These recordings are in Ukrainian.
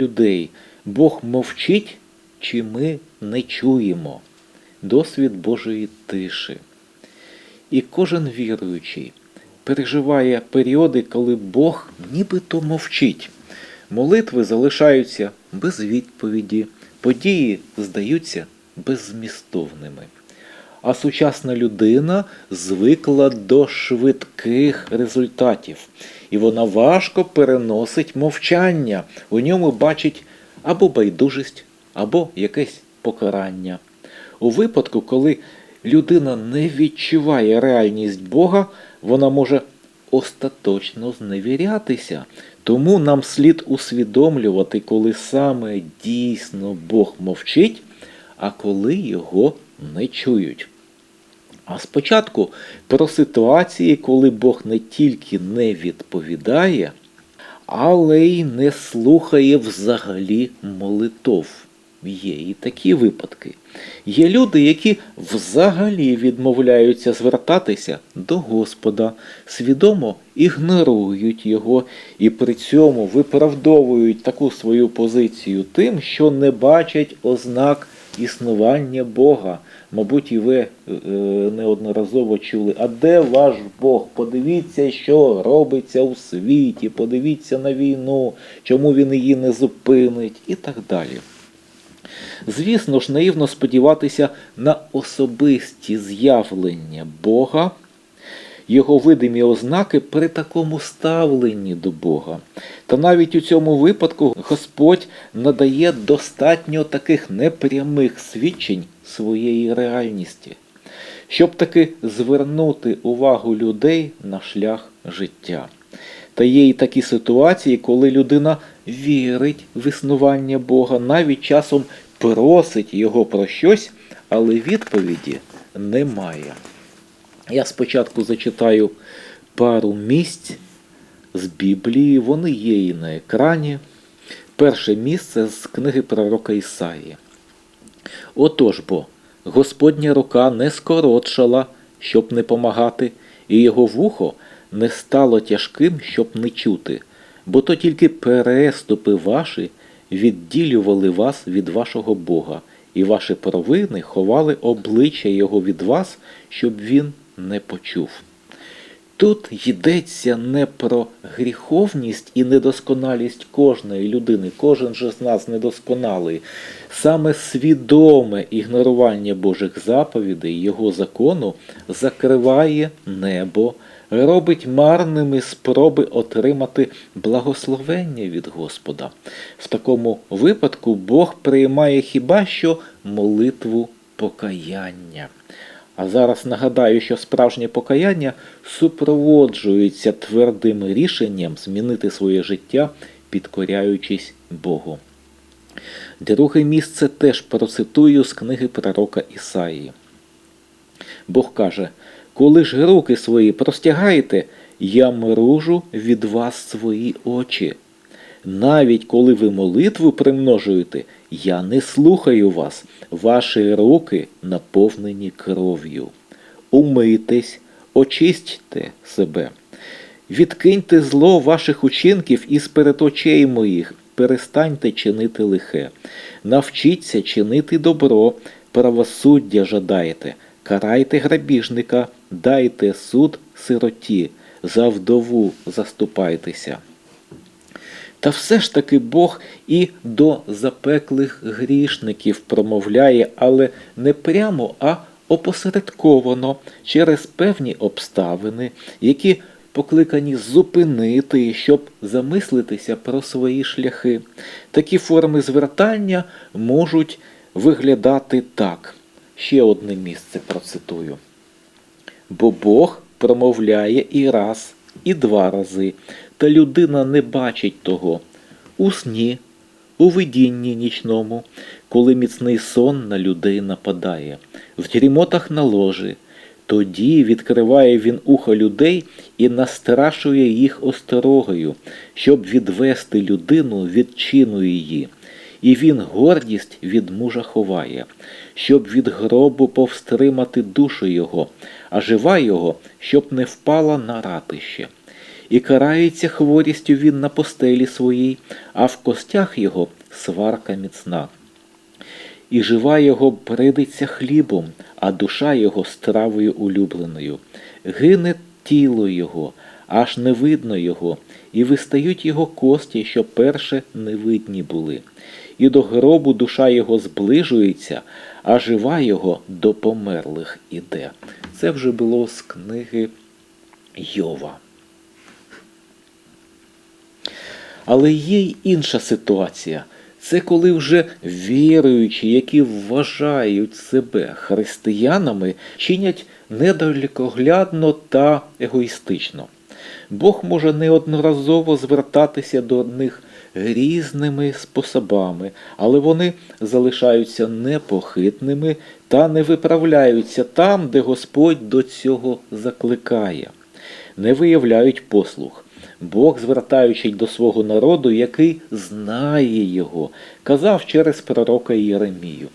людей. Бог мовчить, чи ми не чуємо. Досвід Божої тиші. І кожен віруючий переживає періоди, коли Бог нібито мовчить. Молитви залишаються без відповіді, події здаються беззмістовними. А сучасна людина звикла до швидких результатів, і вона важко переносить мовчання. У ньому бачить або байдужість, або якесь покарання. У випадку, коли людина не відчуває реальність Бога, вона може остаточно зневірятися. Тому нам слід усвідомлювати, коли саме дійсно Бог мовчить, а коли його не чують. А спочатку про ситуації, коли Бог не тільки не відповідає, але й не слухає взагалі молитов. Є і такі випадки. Є люди, які взагалі відмовляються звертатися до Господа, свідомо ігнорують його і при цьому виправдовують таку свою позицію тим, що не бачать ознак існування Бога. Мабуть, і ви е, неодноразово чули, а де ваш Бог? Подивіться, що робиться у світі, подивіться на війну, чому він її не зупинить, і так далі. Звісно ж, наївно сподіватися на особисті з'явлення Бога, його видимі ознаки при такому ставленні до Бога. Та навіть у цьому випадку Господь надає достатньо таких непрямих свідчень своєї реальності, щоб таки звернути увагу людей на шлях життя. Та є і такі ситуації, коли людина вірить в існування Бога, навіть часом просить його про щось, але відповіді немає. Я спочатку зачитаю пару місць з Біблії, вони є і на екрані. Перше місце з книги пророка Ісаї. Отож бо, Господня рука не скоротшала, щоб не помагати, і його вухо не стало тяжким, щоб не чути, бо то тільки переступи ваші відділювали вас від вашого Бога, і ваші провини ховали обличчя Його від вас, щоб він не почув. Тут йдеться не про гріховність і недосконалість кожної людини, кожен же з нас недосконалий. Саме свідоме ігнорування Божих заповідей, Його закону закриває небо, робить марними спроби отримати благословення від Господа. В такому випадку Бог приймає хіба що молитву покаяння. А зараз нагадаю, що справжнє покаяння супроводжується твердим рішенням змінити своє життя, підкоряючись Богу. Друге місце теж процитую з книги пророка Ісаї. Бог каже: Коли ж руки свої простягаєте, я мружу від вас свої очі. Навіть коли ви молитву примножуєте, я не слухаю вас, ваші руки наповнені кров'ю. Умийтесь, очистьте себе, відкиньте зло ваших учинків із перед очей моїх, перестаньте чинити лихе, навчіться чинити добро, правосуддя жадайте, карайте грабіжника, дайте суд сироті, за вдову заступайтеся. Та все ж таки Бог і до запеклих грішників промовляє, але не прямо, а опосередковано через певні обставини, які покликані зупинити, щоб замислитися про свої шляхи. Такі форми звертання можуть виглядати так. Ще одне місце процитую. Бо Бог промовляє і раз, і два рази, та людина не бачить того. У сні, у видінні нічному, коли міцний сон на людей нападає, в дрімотах на ложі, тоді відкриває він ухо людей і настрашує їх осторогою, щоб відвести людину від чину її. І він гордість від мужа ховає, щоб від гробу повстримати душу його, а жива його, щоб не впала на ратище. І карається хворістю він на постелі своїй, а в костях його сварка міцна. І жива його бридиться хлібом, а душа його стравою улюбленою. Гине тіло його, аж не видно його, і вистають його кості, що перше невидні були. І до гробу душа його зближується, а жива його до померлих іде. Це вже було з книги Йова. Але є й інша ситуація. Це коли вже віруючі, які вважають себе християнами, чинять недалекоглядно та егоїстично. Бог може неодноразово звертатися до них різними способами, але вони залишаються непохитними та не виправляються там, де Господь до цього закликає, не виявляють послух. Бог, звертаючись до свого народу, який знає його, казав через пророка Єремію.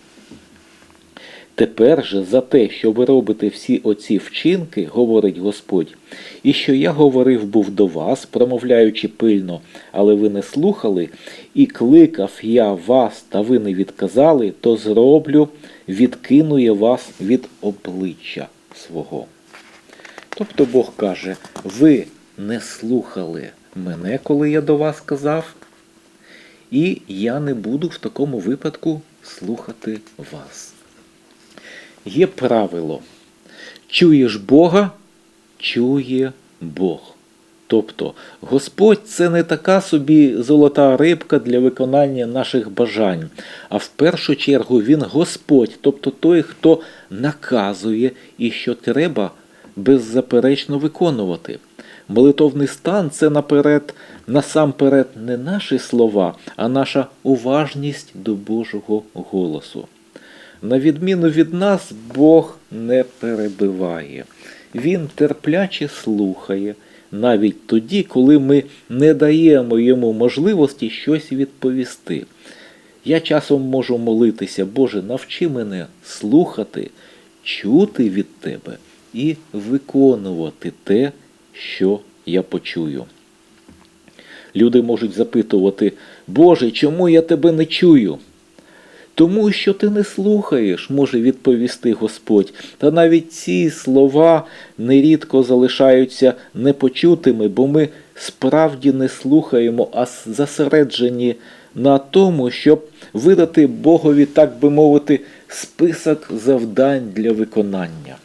Тепер же за те, що ви робите всі оці вчинки, говорить Господь, і що я говорив був до вас, промовляючи пильно, але ви не слухали, і кликав я вас, та ви не відказали, то зроблю, відкину я вас від обличчя свого. Тобто Бог каже, ви не слухали мене, коли я до вас казав, і я не буду в такому випадку слухати вас. Є правило. Чуєш Бога, чує Бог. Тобто Господь це не така собі золота рибка для виконання наших бажань, а в першу чергу Він Господь, тобто той, хто наказує і що треба беззаперечно виконувати. Молитовний стан це наперед, насамперед не наші слова, а наша уважність до Божого голосу. На відміну від нас, Бог не перебиває. Він терпляче слухає, навіть тоді, коли ми не даємо йому можливості щось відповісти. Я часом можу молитися, Боже, навчи мене слухати, чути від Тебе і виконувати те, що я почую. Люди можуть запитувати, Боже, чому я тебе не чую? Тому що ти не слухаєш, може відповісти Господь. Та навіть ці слова нерідко залишаються непочутими, бо ми справді не слухаємо, а зосереджені на тому, щоб видати Богові, так би мовити, список завдань для виконання.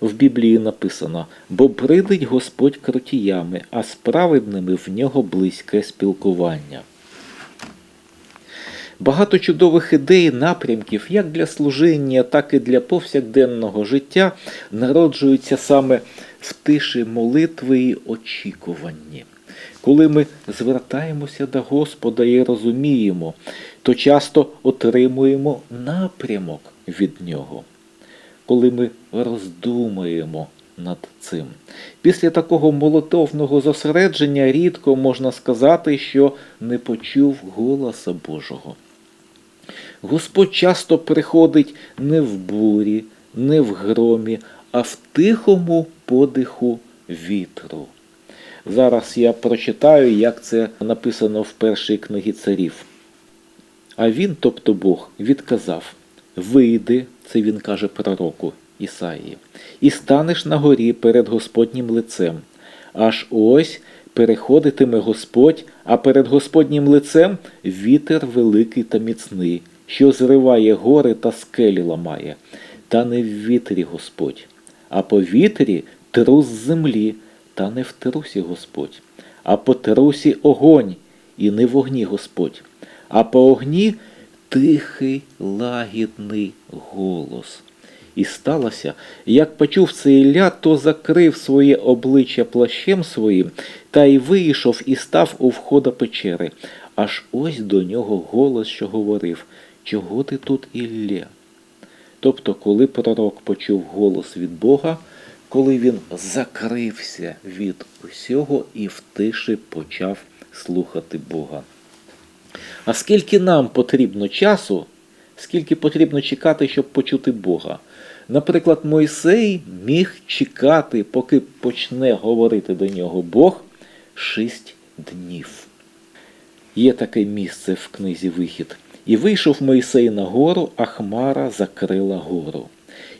В Біблії написано, бо бридить Господь крутіями, а справедними в нього близьке спілкування. Багато чудових ідей, напрямків, як для служіння, так і для повсякденного життя, народжуються саме в тиші молитви і очікуванні. Коли ми звертаємося до Господа і розуміємо, то часто отримуємо напрямок від Нього. Коли ми роздумуємо над цим. Після такого молотовного зосередження рідко можна сказати, що не почув голоса Божого. Господь часто приходить не в бурі, не в громі, а в тихому подиху вітру. Зараз я прочитаю, як це написано в першій книгі царів. А він, тобто Бог, відказав: Вийди, це він каже пророку Ісаїї, і станеш на горі перед Господнім лицем. Аж ось переходитиме Господь, а перед Господнім лицем вітер великий та міцний що зриває гори та скелі ламає, та не в вітрі Господь, а по вітрі трус землі, та не в трусі Господь, а по трусі огонь, і не в огні Господь, а по огні тихий лагідний голос. І сталося, як почув це Ілля, то закрив своє обличчя плащем своїм, та й вийшов і став у входа печери. Аж ось до нього голос, що говорив чого ти тут Ілля? Тобто, коли пророк почув голос від Бога, коли він закрився від усього і в тиші почав слухати Бога. А скільки нам потрібно часу, скільки потрібно чекати, щоб почути Бога? Наприклад, Мойсей міг чекати, поки почне говорити до нього Бог шість днів. Є таке місце в книзі Вихід. І вийшов Мойсей на гору, а хмара закрила гору.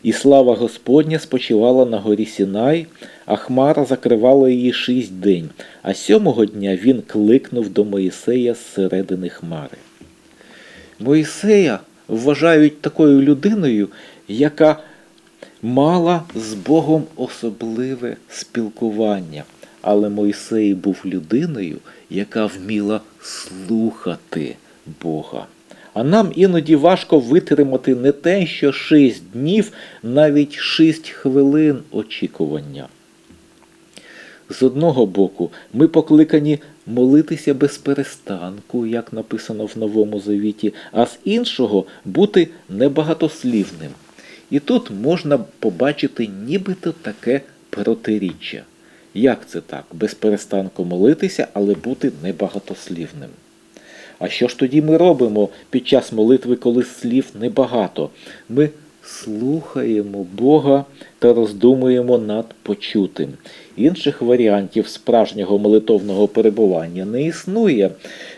І слава Господня спочивала на горі Сінай, а хмара закривала її шість день, а сьомого дня він кликнув до Моїсея з середини хмари. Моїсея вважають такою людиною, яка мала з Богом особливе спілкування. Але Мойсей був людиною, яка вміла слухати Бога. А нам іноді важко витримати не те, що шість днів, навіть шість хвилин очікування. З одного боку, ми покликані молитися без перестанку, як написано в Новому Завіті, а з іншого бути небагатослівним. І тут можна побачити нібито таке протиріччя. Як це так? Без перестанку молитися, але бути небагатослівним. А що ж тоді ми робимо під час молитви, коли слів небагато? Ми слухаємо Бога та роздумуємо над почутим. Інших варіантів справжнього молитовного перебування не існує,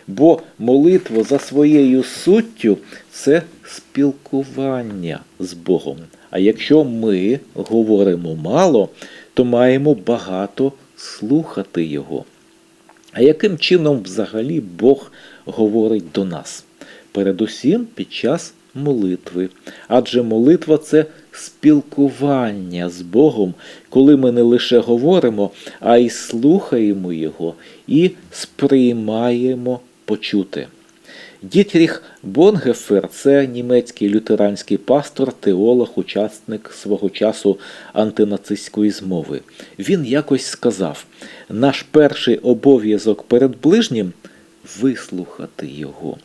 бо молитва за своєю суттю це спілкування з Богом. А якщо ми говоримо мало, то маємо багато слухати Його. А яким чином взагалі Бог говорить до нас? Передусім під час молитви. Адже молитва це спілкування з Богом, коли ми не лише говоримо, а й слухаємо Його і сприймаємо почути. Дітріх Бонгефер це німецький лютеранський пастор, теолог, учасник свого часу антинацистської змови. Він якось сказав: наш перший обов'язок перед ближнім вислухати його.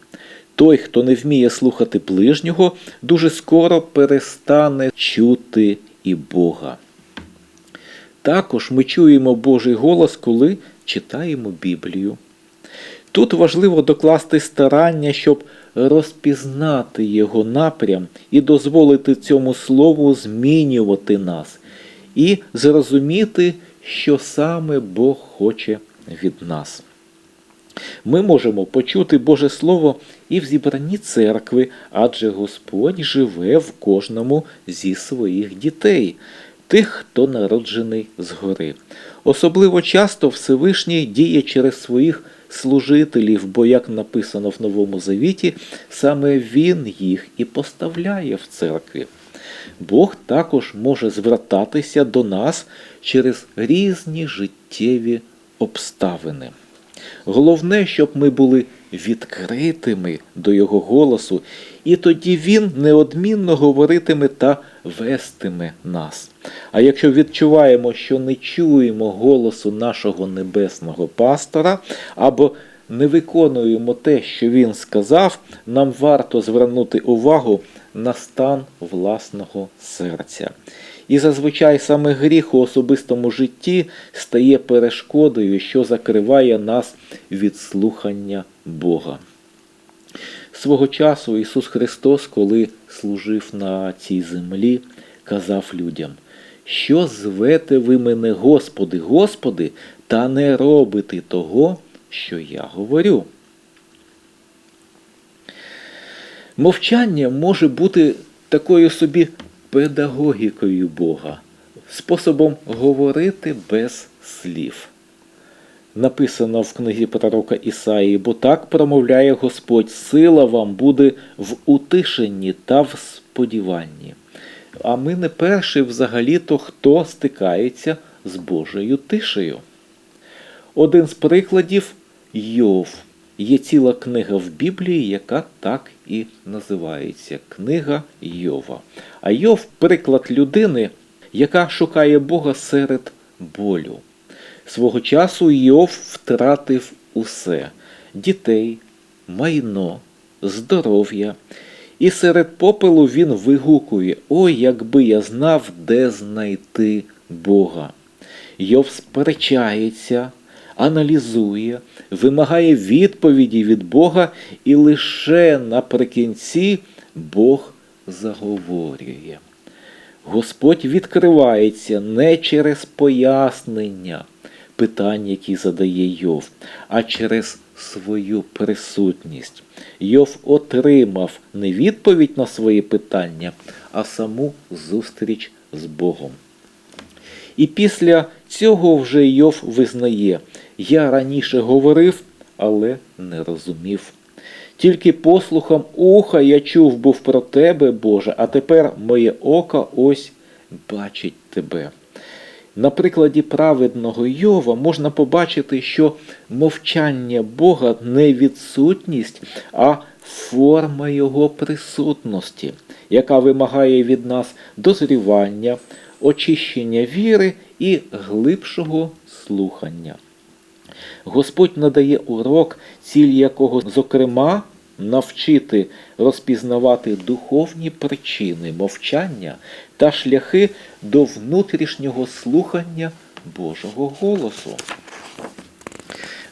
Той, хто не вміє слухати ближнього, дуже скоро перестане чути і Бога. Також ми чуємо Божий голос, коли читаємо Біблію. Тут важливо докласти старання, щоб розпізнати його напрям і дозволити цьому слову змінювати нас, і зрозуміти, що саме Бог хоче від нас. Ми можемо почути Боже Слово і в зібранні церкви, адже Господь живе в кожному зі своїх дітей, тих, хто народжений згори. Особливо часто Всевишній діє через своїх служителів, бо, як написано в Новому Завіті, саме Він їх і поставляє в церкві. Бог також може звертатися до нас через різні життєві обставини. Головне, щоб ми були відкритими до Його голосу, і тоді Він неодмінно говоритиме та вестиме нас. А якщо відчуваємо, що не чуємо голосу нашого небесного пастора, або не виконуємо те, що він сказав, нам варто звернути увагу на стан власного серця. І зазвичай саме гріх у особистому житті стає перешкодою, що закриває нас від слухання Бога. Свого часу Ісус Христос, коли служив на цій землі, казав людям, що звете ви мене, Господи, Господи, та не робите того, що я говорю. Мовчання може бути такою собі педагогікою Бога, способом говорити без слів. Написано в книзі пророка Ісаї, бо так промовляє Господь, сила вам буде в утишенні та в сподіванні. А ми не перший взагалі-то, хто стикається з Божою тишею. Один з прикладів Йов. Є ціла книга в Біблії, яка так і називається Книга Йова. А Йов приклад людини, яка шукає Бога серед болю. Свого часу Йов втратив усе дітей, майно, здоров'я. І серед попелу він вигукує: Ой, якби я знав, де знайти Бога. Йов сперечається, аналізує, вимагає відповіді від Бога, і лише наприкінці Бог заговорює. Господь відкривається не через пояснення питань, які задає Йов, а через свою присутність. Йов отримав не відповідь на свої питання, а саму зустріч з Богом. І після цього вже Йов визнає, я раніше говорив, але не розумів. Тільки послухом уха я чув був про тебе, Боже, а тепер моє око ось бачить тебе. На прикладі праведного Йова можна побачити, що мовчання Бога не відсутність, а форма Його присутності, яка вимагає від нас дозрівання, очищення віри і глибшого слухання. Господь надає урок, ціль якого, зокрема, навчити розпізнавати духовні причини мовчання та шляхи до внутрішнього слухання Божого голосу.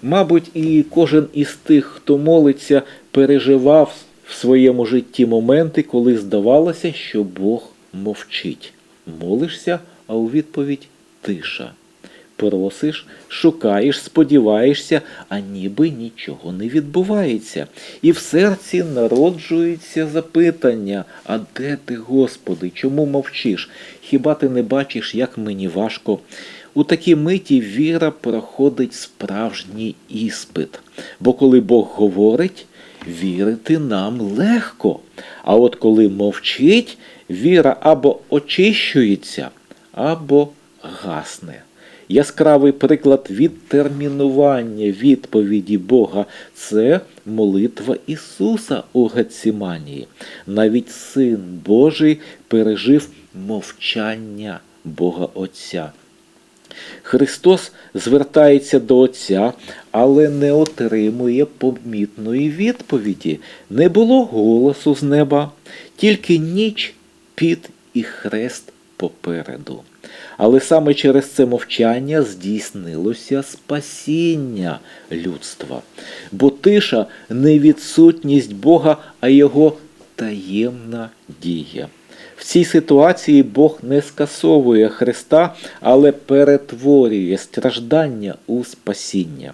Мабуть, і кожен із тих, хто молиться, переживав в своєму житті моменти, коли здавалося, що Бог мовчить. Молишся, а у відповідь тиша. Просиш, шукаєш, сподіваєшся, а ніби нічого не відбувається. І в серці народжується запитання: а де ти, Господи, чому мовчиш? Хіба ти не бачиш, як мені важко? У такій миті віра проходить справжній іспит. Бо коли Бог говорить, вірити нам легко. А от коли мовчить, віра або очищується, або гасне. Яскравий приклад відтермінування відповіді Бога це молитва Ісуса у Геціманії. Навіть Син Божий пережив мовчання Бога Отця. Христос звертається до Отця, але не отримує помітної відповіді. Не було голосу з неба, тільки ніч, під і хрест попереду. Але саме через це мовчання здійснилося спасіння людства. Бо тиша не відсутність Бога, а Його таємна дія. В цій ситуації Бог не скасовує Христа, але перетворює страждання у спасіння.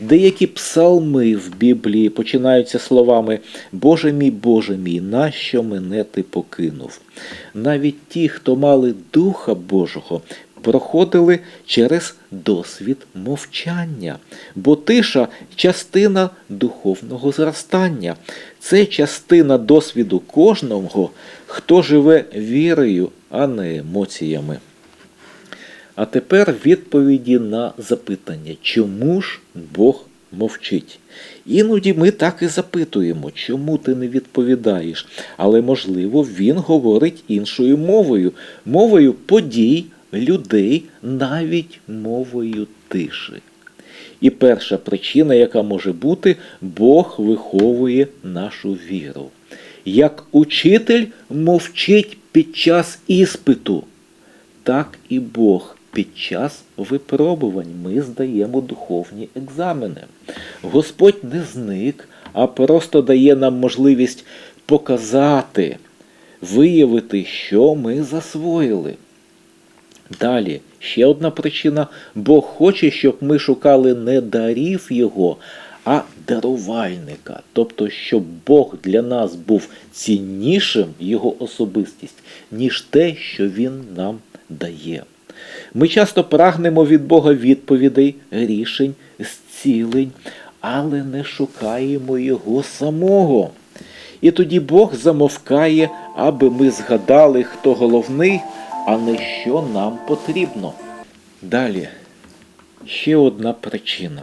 Деякі псалми в Біблії починаються словами Боже мій, Боже мій, нащо мене ти покинув? Навіть ті, хто мали Духа Божого, проходили через досвід мовчання, бо тиша частина духовного зростання. Це частина досвіду кожного, хто живе вірою, а не емоціями. А тепер відповіді на запитання, чому ж Бог мовчить? Іноді ми так і запитуємо, чому ти не відповідаєш, але, можливо, він говорить іншою мовою, мовою подій, людей, навіть мовою тиші. І перша причина, яка може бути, Бог виховує нашу віру. Як учитель мовчить під час іспиту, так і Бог під час випробувань ми здаємо духовні екзамени. Господь не зник, а просто дає нам можливість показати, виявити, що ми засвоїли. Далі, ще одна причина, Бог хоче, щоб ми шукали не дарів Його, а дарувальника. Тобто, щоб Бог для нас був ціннішим, Його особистість, ніж те, що Він нам дає. Ми часто прагнемо від Бога відповідей, рішень, зцілень, але не шукаємо Його самого. І тоді Бог замовкає, аби ми згадали, хто головний, а не що нам потрібно. Далі ще одна причина.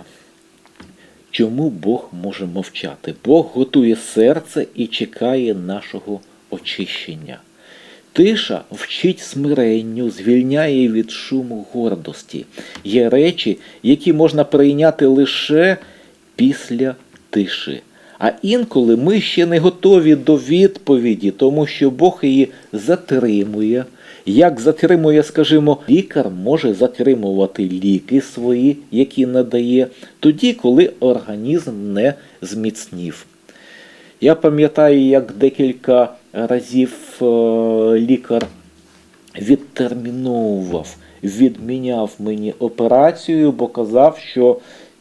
Чому Бог може мовчати? Бог готує серце і чекає нашого очищення. Тиша вчить смиренню, звільняє від шуму гордості. Є речі, які можна прийняти лише після тиші. А інколи ми ще не готові до відповіді, тому що Бог її затримує. Як затримує, скажімо, лікар може затримувати ліки свої, які надає, тоді, коли організм не зміцнів. Я пам'ятаю, як декілька разів е, лікар відтерміновував, відміняв мені операцію, бо казав, що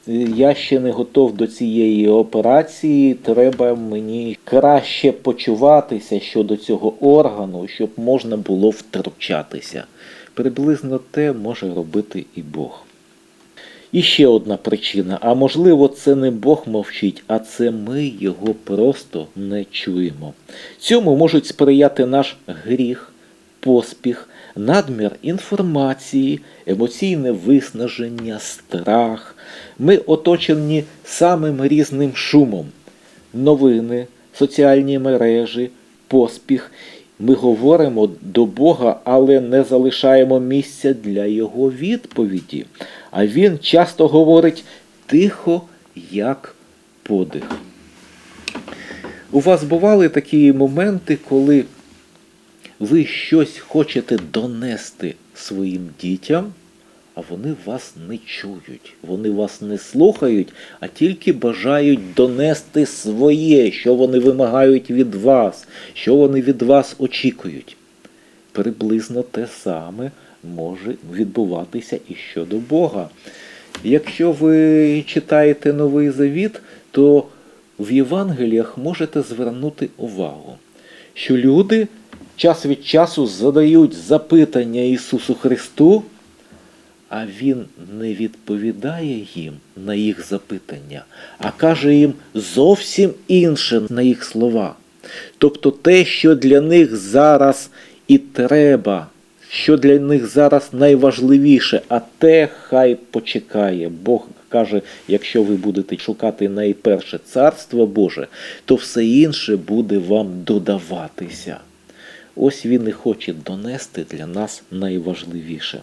е, я ще не готов до цієї операції, треба мені краще почуватися щодо цього органу, щоб можна було втручатися. Приблизно те може робити і Бог. І ще одна причина. А можливо, це не Бог мовчить, а це ми його просто не чуємо. Цьому можуть сприяти наш гріх, поспіх, надмір інформації, емоційне виснаження, страх. Ми оточені самим різним шумом. Новини, соціальні мережі, поспіх. Ми говоримо до Бога, але не залишаємо місця для Його відповіді. А Він часто говорить тихо, як подих. У вас бували такі моменти, коли ви щось хочете донести своїм дітям, а вони вас не чують, вони вас не слухають, а тільки бажають донести своє, що вони вимагають від вас, що вони від вас очікують. Приблизно те саме може відбуватися і щодо Бога. Якщо ви читаєте Новий Завіт, то в Євангеліях можете звернути увагу, що люди час від часу задають запитання Ісусу Христу, а Він не відповідає їм на їх запитання, а каже їм зовсім інше на їх слова. Тобто те, що для них зараз і треба, що для них зараз найважливіше, а те хай почекає. Бог каже, якщо ви будете шукати найперше царство Боже, то все інше буде вам додаватися. Ось він і хоче донести для нас найважливіше.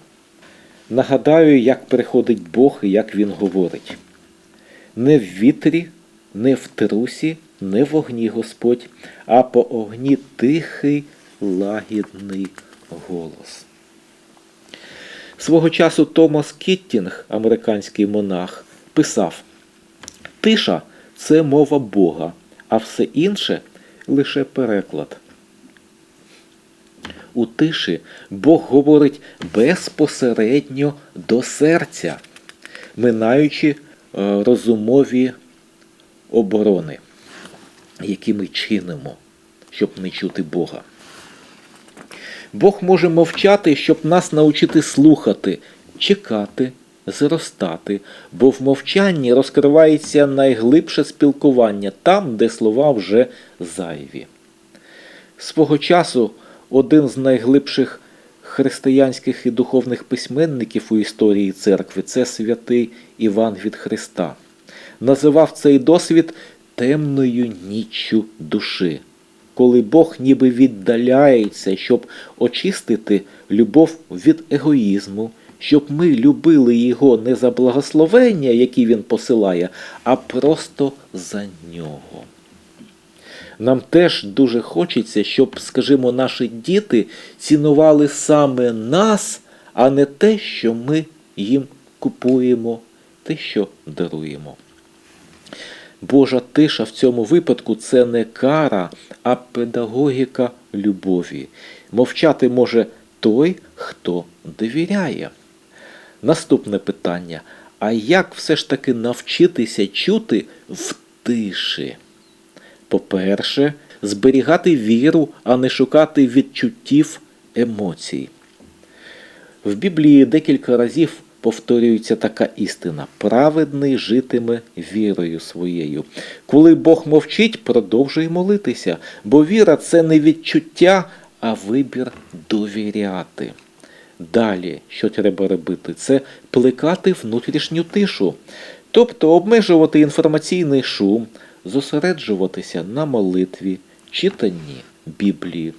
Нагадаю, як приходить Бог і як Він говорить. Не в вітрі, не в трусі, не в огні Господь, а по огні тихий, лагідний голос. Свого часу Томас Кіттінг, американський монах, писав: Тиша це мова Бога, а все інше лише переклад. У тиші Бог говорить безпосередньо до серця, минаючи е, розумові оборони, які ми чинимо, щоб не чути Бога. Бог може мовчати, щоб нас навчити слухати, чекати, зростати, бо в мовчанні розкривається найглибше спілкування там, де слова вже зайві. Свого часу один з найглибших християнських і духовних письменників у історії церкви це святий Іван від Христа. Називав цей досвід темною ніччю души коли Бог ніби віддаляється, щоб очистити любов від егоїзму, щоб ми любили Його не за благословення, які Він посилає, а просто за нього. Нам теж дуже хочеться, щоб, скажімо, наші діти цінували саме нас, а не те, що ми їм купуємо, те, що даруємо. Божа тиша в цьому випадку це не кара, а педагогіка любові. Мовчати може той, хто довіряє. Наступне питання. А як все ж таки навчитися чути в тиші? По-перше, зберігати віру, а не шукати відчуттів емоцій. В Біблії декілька разів повторюється така істина. Праведний житиме вірою своєю. Коли Бог мовчить, продовжуй молитися, бо віра це не відчуття, а вибір довіряти. Далі, що треба робити, це плекати внутрішню тишу, тобто обмежувати інформаційний шум, зосереджуватися на молитві, читанні Біблії.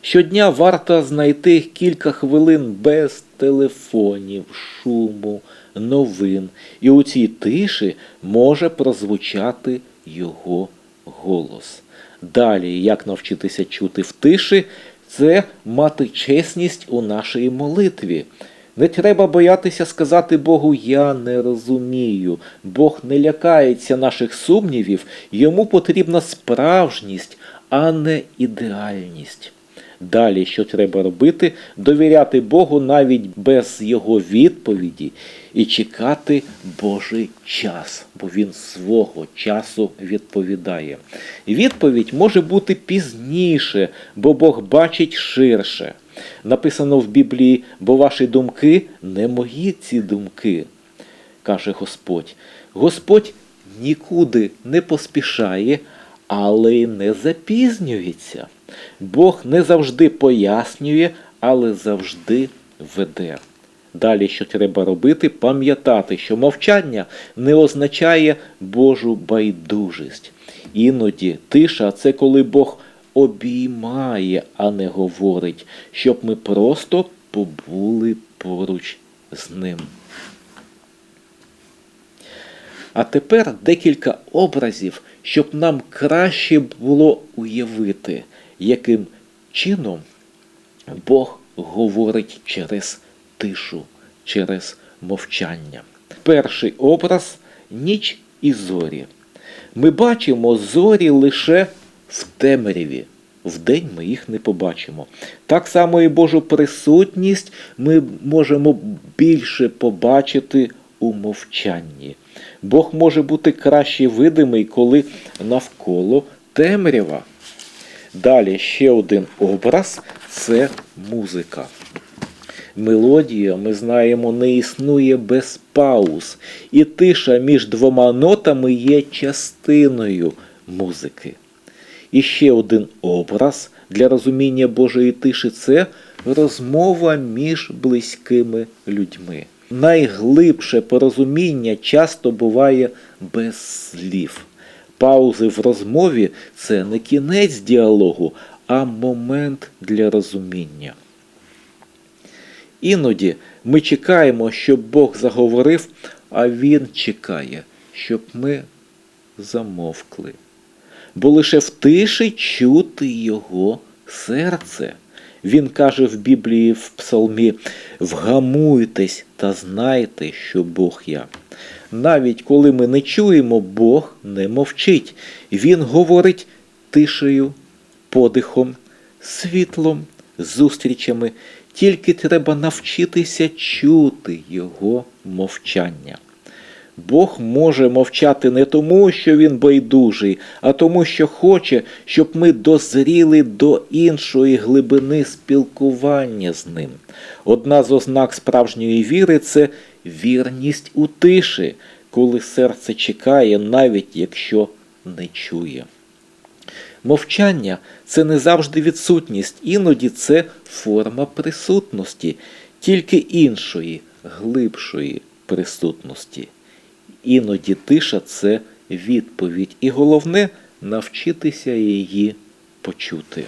Щодня варто знайти кілька хвилин без телефонів, шуму, новин, і у цій тиші може прозвучати його голос. Далі, як навчитися чути в тиші, це мати чесність у нашій молитві. Не треба боятися сказати Богу, я не розумію. Бог не лякається наших сумнівів, йому потрібна справжність, а не ідеальність. Далі, що треба робити? Довіряти Богу навіть без Його відповіді і чекати Божий час, бо Він свого часу відповідає. Відповідь може бути пізніше, бо Бог бачить ширше. Написано в Біблії, бо ваші думки не мої ці думки, каже Господь. Господь нікуди не поспішає, але й не запізнюється. Бог не завжди пояснює, але завжди веде. Далі, що треба робити, пам'ятати, що мовчання не означає Божу байдужість. Іноді тиша це коли Бог обіймає, а не говорить, щоб ми просто побули поруч з ним. А тепер декілька образів, щоб нам краще було уявити, яким чином Бог говорить через тишу, через мовчання. Перший образ ніч і зорі. Ми бачимо зорі лише в темряві. Вдень ми їх не побачимо. Так само і Божу присутність ми можемо більше побачити у мовчанні. Бог може бути краще видимий, коли навколо темрява. Далі ще один образ це музика. Мелодія, ми знаємо, не існує без пауз, і тиша між двома нотами є частиною музики. І ще один образ для розуміння Божої тиші це розмова між близькими людьми. Найглибше порозуміння часто буває без слів. Паузи в розмові це не кінець діалогу, а момент для розуміння. Іноді ми чекаємо, щоб Бог заговорив, а Він чекає, щоб ми замовкли. Бо лише в тиші чути Його серце. Він каже в Біблії в Псалмі: Вгамуйтесь та знайте, що Бог я. Навіть коли ми не чуємо, Бог не мовчить. Він говорить тишею, подихом, світлом, зустрічами. Тільки треба навчитися чути Його мовчання. Бог може мовчати не тому, що він байдужий, а тому, що хоче, щоб ми дозріли до іншої глибини спілкування з ним. Одна з ознак справжньої віри це вірність у тиші, коли серце чекає, навіть якщо не чує. Мовчання це не завжди відсутність, іноді це форма присутності, тільки іншої, глибшої присутності. Іноді тиша це відповідь, і головне навчитися її почути.